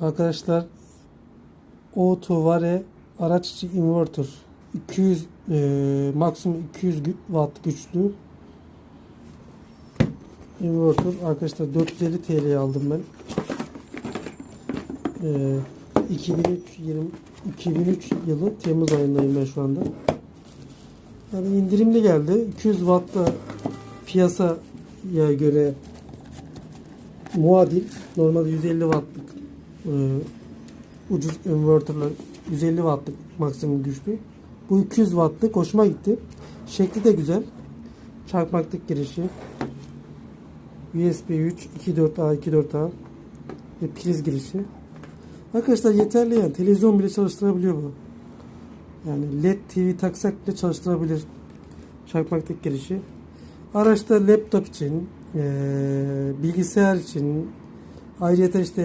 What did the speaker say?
Arkadaşlar Auto Vare araç içi inverter 200 e, maksimum 200 gü- watt güçlü inverter arkadaşlar 450 TL'ye aldım ben. E, 2003 20 2003 yılı Temmuz ayındayım ben şu anda. Yani indirimli geldi. 200 watt'ta piyasaya göre muadil. Normalde 150 wattlık e, ucuz inverterler 150 wattlık maksimum güçlü. Bu 200 wattlık hoşuma gitti. Şekli de güzel. Çakmaklık girişi. USB 3 2.4A 2.4A ve priz girişi. Arkadaşlar yeterli yani. Televizyon bile çalıştırabiliyor bu. Yani LED TV taksak bile çalıştırabilir. Çakmaklık girişi. Araçta laptop için, eee, bilgisayar için, ayrıca işte